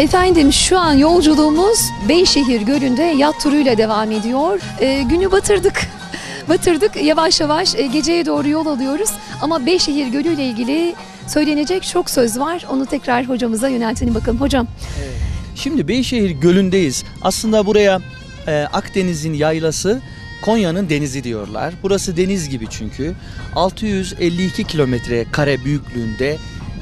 Efendim şu an yolculuğumuz Beyşehir Gölü'nde yat turuyla devam ediyor. Ee, günü batırdık. Batırdık yavaş yavaş e, geceye doğru yol alıyoruz. Ama Beyşehir Gölü ile ilgili söylenecek çok söz var. Onu tekrar hocamıza yöneltelim bakalım. Hocam Şimdi Beyşehir Gölü'ndeyiz. Aslında buraya e, Akdeniz'in yaylası Konya'nın denizi diyorlar. Burası deniz gibi çünkü. 652 kilometre kare büyüklüğünde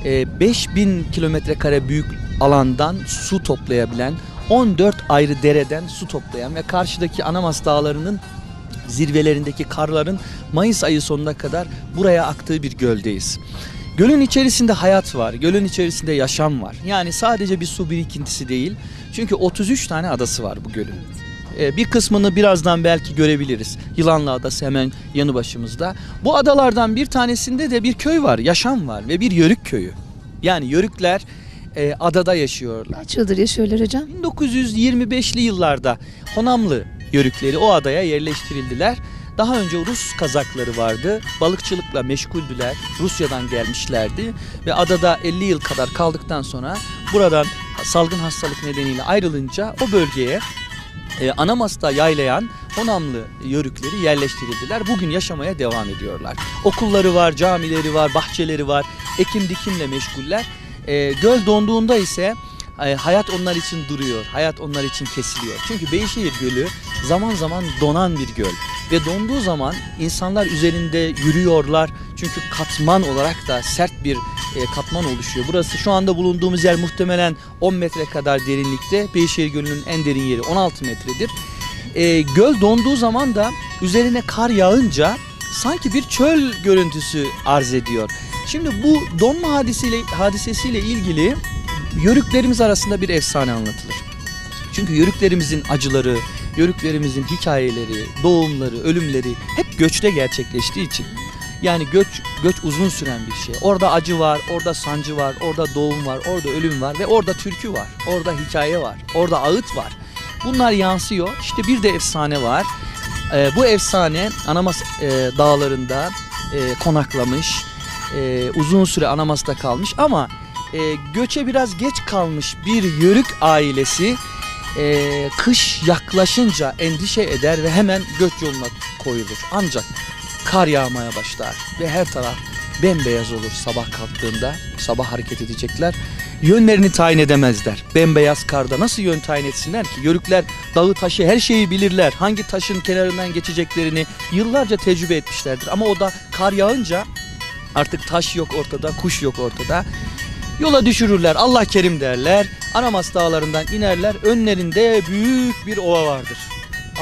e, 5000 kilometre kare büyük alandan su toplayabilen 14 ayrı dereden su toplayan ve karşıdaki Anamas Dağları'nın zirvelerindeki karların Mayıs ayı sonuna kadar buraya aktığı bir göldeyiz. Gölün içerisinde hayat var, gölün içerisinde yaşam var. Yani sadece bir su birikintisi değil. Çünkü 33 tane adası var bu gölün. Ee, Bir kısmını birazdan belki görebiliriz. Yılanlı Adası hemen yanı başımızda. Bu adalardan bir tanesinde de bir köy var, yaşam var ve bir yörük köyü. Yani yörükler e, adada yaşıyorlar. kaç yıldır yaşıyorlar hocam? 1925'li yıllarda Honamlı yörükleri o adaya yerleştirildiler. Daha önce Rus kazakları vardı. Balıkçılıkla meşguldüler. Rusya'dan gelmişlerdi ve adada 50 yıl kadar kaldıktan sonra buradan salgın hastalık nedeniyle ayrılınca o bölgeye e, Anamas'ta yaylayan Honamlı yörükleri yerleştirildiler. Bugün yaşamaya devam ediyorlar. Okulları var, camileri var, bahçeleri var. Ekim dikimle meşguller. E, göl donduğunda ise e, hayat onlar için duruyor. Hayat onlar için kesiliyor. Çünkü Beyşehir Gölü zaman zaman donan bir göl. Ve donduğu zaman insanlar üzerinde yürüyorlar. Çünkü katman olarak da sert bir e, katman oluşuyor. Burası şu anda bulunduğumuz yer muhtemelen 10 metre kadar derinlikte. Beyşehir Gölü'nün en derin yeri 16 metredir. E, göl donduğu zaman da üzerine kar yağınca sanki bir çöl görüntüsü arz ediyor. Şimdi bu donma hadisiyle, hadisesiyle ilgili yörüklerimiz arasında bir efsane anlatılır. Çünkü yörüklerimizin acıları, yörüklerimizin hikayeleri, doğumları, ölümleri hep göçte gerçekleştiği için. Yani göç göç uzun süren bir şey. Orada acı var, orada sancı var, orada doğum var, orada ölüm var ve orada türkü var, orada hikaye var, orada ağıt var. Bunlar yansıyor. İşte bir de efsane var. Ee, bu efsane Anamas e, dağlarında e, konaklamış, e, uzun süre Anamas'ta kalmış ama e, göçe biraz geç kalmış bir yörük ailesi e, kış yaklaşınca endişe eder ve hemen göç yoluna koyulur. Ancak kar yağmaya başlar ve her taraf bembeyaz olur sabah kalktığında. Sabah hareket edecekler. Yönlerini tayin edemezler. Bembeyaz karda nasıl yön tayin etsinler ki? Yörükler dağı taşı her şeyi bilirler. Hangi taşın kenarından geçeceklerini yıllarca tecrübe etmişlerdir. Ama o da kar yağınca artık taş yok ortada, kuş yok ortada. Yola düşürürler. Allah kerim derler. Anamas dağlarından inerler. Önlerinde büyük bir ova vardır.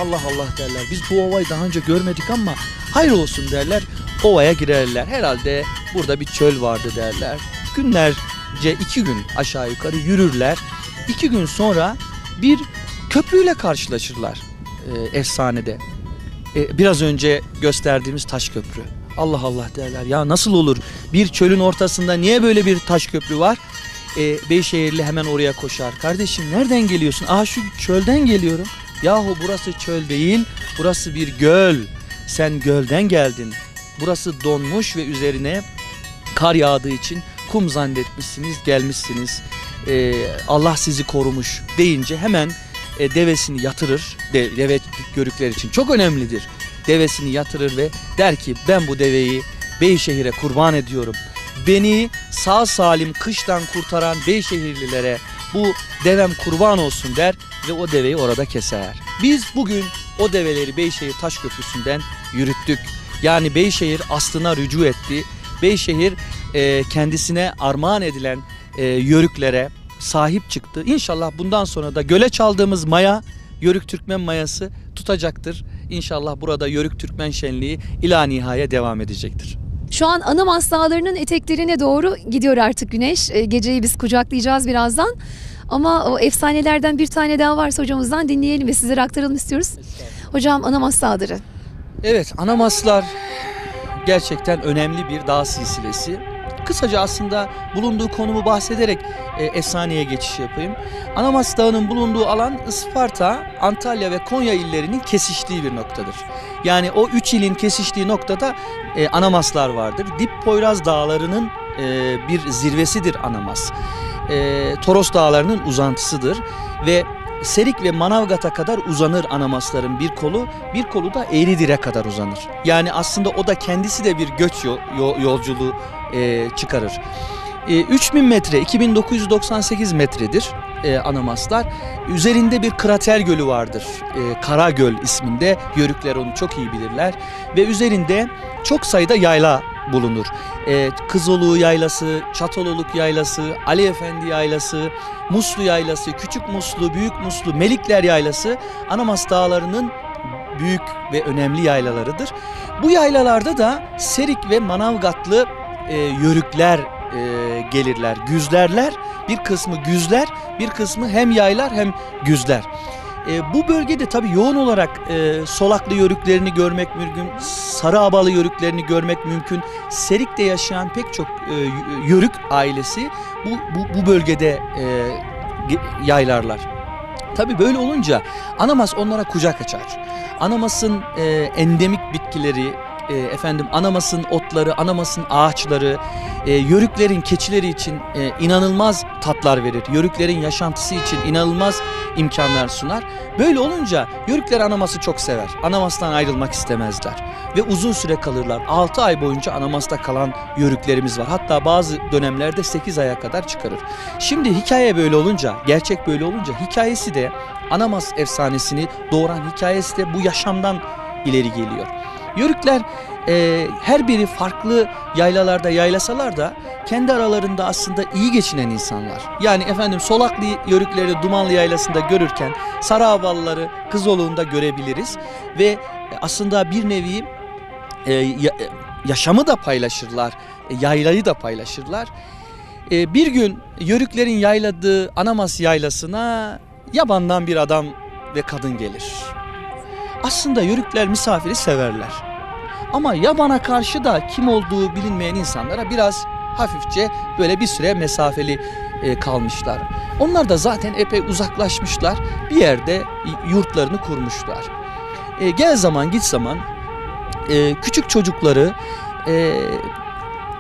Allah Allah derler. Biz bu ovayı daha önce görmedik ama hayır olsun derler. Ovaya girerler. Herhalde burada bir çöl vardı derler. Günlerce iki gün aşağı yukarı yürürler. İki gün sonra bir köprüyle karşılaşırlar e, efsanede. E, biraz önce gösterdiğimiz taş köprü. Allah Allah derler ya nasıl olur bir çölün ortasında niye böyle bir taş köprü var? E, Beyşehirli hemen oraya koşar. Kardeşim nereden geliyorsun? Aa şu çölden geliyorum. Yahu burası çöl değil burası bir göl. Sen gölden geldin. Burası donmuş ve üzerine kar yağdığı için kum zannetmişsiniz gelmişsiniz. E, Allah sizi korumuş deyince hemen e, devesini yatırır. De, deve görükler için çok önemlidir. Devesini yatırır ve der ki ben bu deveyi Beyşehir'e kurban ediyorum. Beni sağ salim kıştan kurtaran Beyşehirlilere bu devem kurban olsun der ve o deveyi orada keser. Biz bugün o develeri Beyşehir Taş Köprüsü'nden yürüttük. Yani Beyşehir aslına rücu etti. Beyşehir e, kendisine armağan edilen e, yörüklere sahip çıktı. İnşallah bundan sonra da göle çaldığımız maya, Yörük Türkmen mayası tutacaktır. İnşallah burada Yörük Türkmen şenliği ila nihaya devam edecektir. Şu an Anamas Dağları'nın eteklerine doğru gidiyor artık güneş. E, Geceyi biz kucaklayacağız birazdan. Ama o efsanelerden bir tane daha varsa hocamızdan dinleyelim ve sizlere aktaralım istiyoruz. Hocam Anamas Dağları. Evet, Anamaslar gerçekten önemli bir dağ silsilesi. Kısaca aslında bulunduğu konumu bahsederek e, efsaneye geçiş yapayım. Anamas Dağı'nın bulunduğu alan Isparta, Antalya ve Konya illerinin kesiştiği bir noktadır. Yani o üç ilin kesiştiği noktada e, Anamaslar vardır. Dip Poyraz Dağları'nın e, bir zirvesidir Anamas. e, Toros Dağları'nın uzantısıdır ve Serik ve Manavgat'a kadar uzanır Anamasların bir kolu, bir kolu da Eğridir'e kadar uzanır. Yani aslında o da kendisi de bir göç yo- yo- yolculuğu e, çıkarır. E, 3000 metre, 2998 metredir e, Anamaslar. Üzerinde bir krater gölü vardır. E, Karagöl isminde. Yörükler onu çok iyi bilirler. Ve üzerinde çok sayıda yayla bulunur. E, Kızoluk Yaylası, Çataloluk Yaylası, Ali Efendi Yaylası, Muslu Yaylası, Küçük Muslu, Büyük Muslu, Melikler Yaylası Anamas Dağları'nın büyük ve önemli yaylalarıdır. Bu yaylalarda da Serik ve Manavgatlı e, yörükler e, gelirler, güzlerler. Bir kısmı güzler, bir kısmı hem yaylar hem güzler. E, bu bölgede tabii yoğun olarak e, solaklı yörüklerini görmek mümkün, sarı abalı yörüklerini görmek mümkün. Serik'te yaşayan pek çok e, yörük ailesi bu, bu, bu bölgede e, yaylarlar. Tabii böyle olunca Anamas onlara kucak açar. Anamas'ın e, endemik bitkileri, e, efendim Anamas'ın otları, Anamas'ın ağaçları, e, yörüklerin keçileri için e, inanılmaz tatlar verir. Yörüklerin yaşantısı için inanılmaz imkanlar sunar. Böyle olunca yörükler Anamas'ı çok sever. Anamas'tan ayrılmak istemezler. Ve uzun süre kalırlar. 6 ay boyunca Anamas'ta kalan yörüklerimiz var. Hatta bazı dönemlerde 8 aya kadar çıkarır. Şimdi hikaye böyle olunca, gerçek böyle olunca hikayesi de Anamas efsanesini doğuran hikayesi de bu yaşamdan ileri geliyor. Yörükler e, her biri farklı yaylalarda yaylasalar da kendi aralarında aslında iyi geçinen insanlar. Yani efendim Solaklı yörükleri Dumanlı yaylasında görürken Sarıhavalıları Kızoluğunda görebiliriz ve aslında bir nevi e, e, yaşamı da paylaşırlar, e, yaylayı da paylaşırlar. E, bir gün yörüklerin yayladığı Anamas yaylasına yabandan bir adam ve kadın gelir. Aslında yörükler misafiri severler. Ama yabana karşı da kim olduğu bilinmeyen insanlara biraz hafifçe böyle bir süre mesafeli e, kalmışlar. Onlar da zaten epey uzaklaşmışlar. Bir yerde yurtlarını kurmuşlar. E, gel zaman git zaman e, küçük çocukları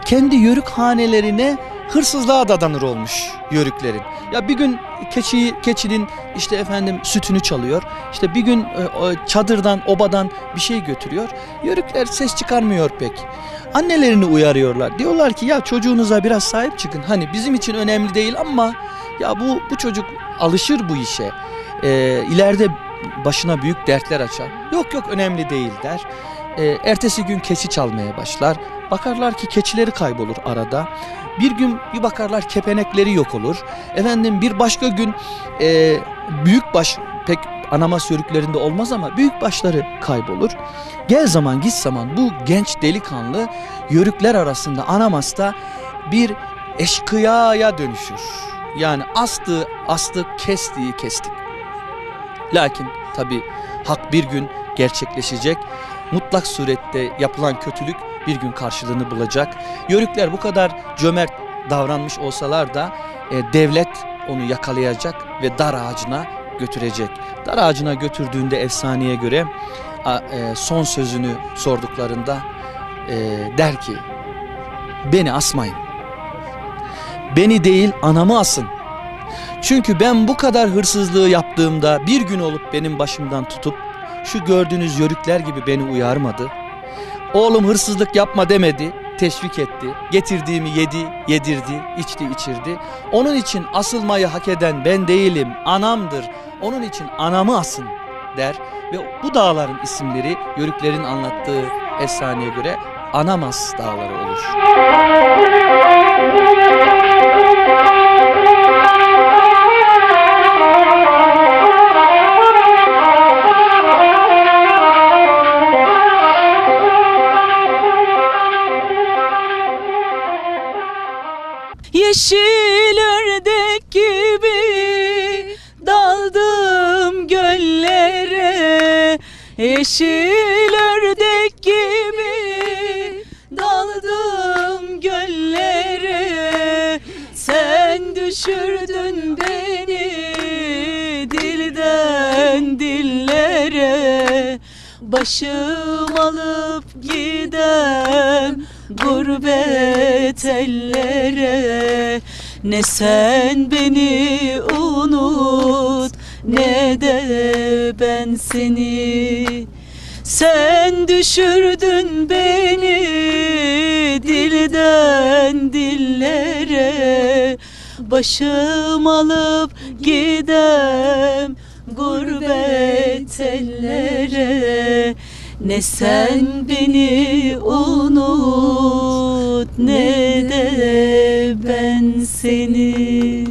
kendi yörük hanelerine hırsızlığa dadanır olmuş yörüklerin. Ya bir gün keçiyi keçinin işte efendim sütünü çalıyor. İşte bir gün e, çadırdan, obadan bir şey götürüyor. Yörükler ses çıkarmıyor pek. Annelerini uyarıyorlar. Diyorlar ki ya çocuğunuza biraz sahip çıkın. Hani bizim için önemli değil ama ya bu bu çocuk alışır bu işe. E, ileride başına büyük dertler açar. Yok yok önemli değil der. E, ertesi gün keçi çalmaya başlar. Bakarlar ki keçileri kaybolur arada. Bir gün bir bakarlar kepenekleri yok olur. Efendim bir başka gün e, büyük baş pek anamas yörüklerinde olmaz ama büyük başları kaybolur. Gel zaman git zaman bu genç delikanlı yörükler arasında Anamas'ta bir eşkıyaya dönüşür. Yani astığı astık kestiği kestik. Lakin tabi hak bir gün gerçekleşecek. Mutlak surette yapılan kötülük bir gün karşılığını bulacak. Yörükler bu kadar cömert davranmış olsalar da e, devlet onu yakalayacak ve dar ağacına götürecek. Dar ağacına götürdüğünde efsaneye göre a- e, son sözünü sorduklarında e, der ki beni asmayın. Beni değil anamı asın. Çünkü ben bu kadar hırsızlığı yaptığımda bir gün olup benim başımdan tutup şu gördüğünüz yörükler gibi beni uyarmadı. Oğlum hırsızlık yapma demedi, teşvik etti. Getirdiğimi yedi, yedirdi, içti, içirdi. Onun için asılmayı hak eden ben değilim, anamdır. Onun için anamı asın der ve bu dağların isimleri yörüklerin anlattığı efsaneye göre Anamas dağları olur. Yeşil ördek gibi daldım göllere. Sen düşürdün beni dilden dillere. Başım alıp gidem gurbet ellere. Ne sen beni unut ne de ben seni. Sen düşürdün beni dilden dillere. Başım alıp gidem gurbet ellere. Ne sen beni unut ne de ben seni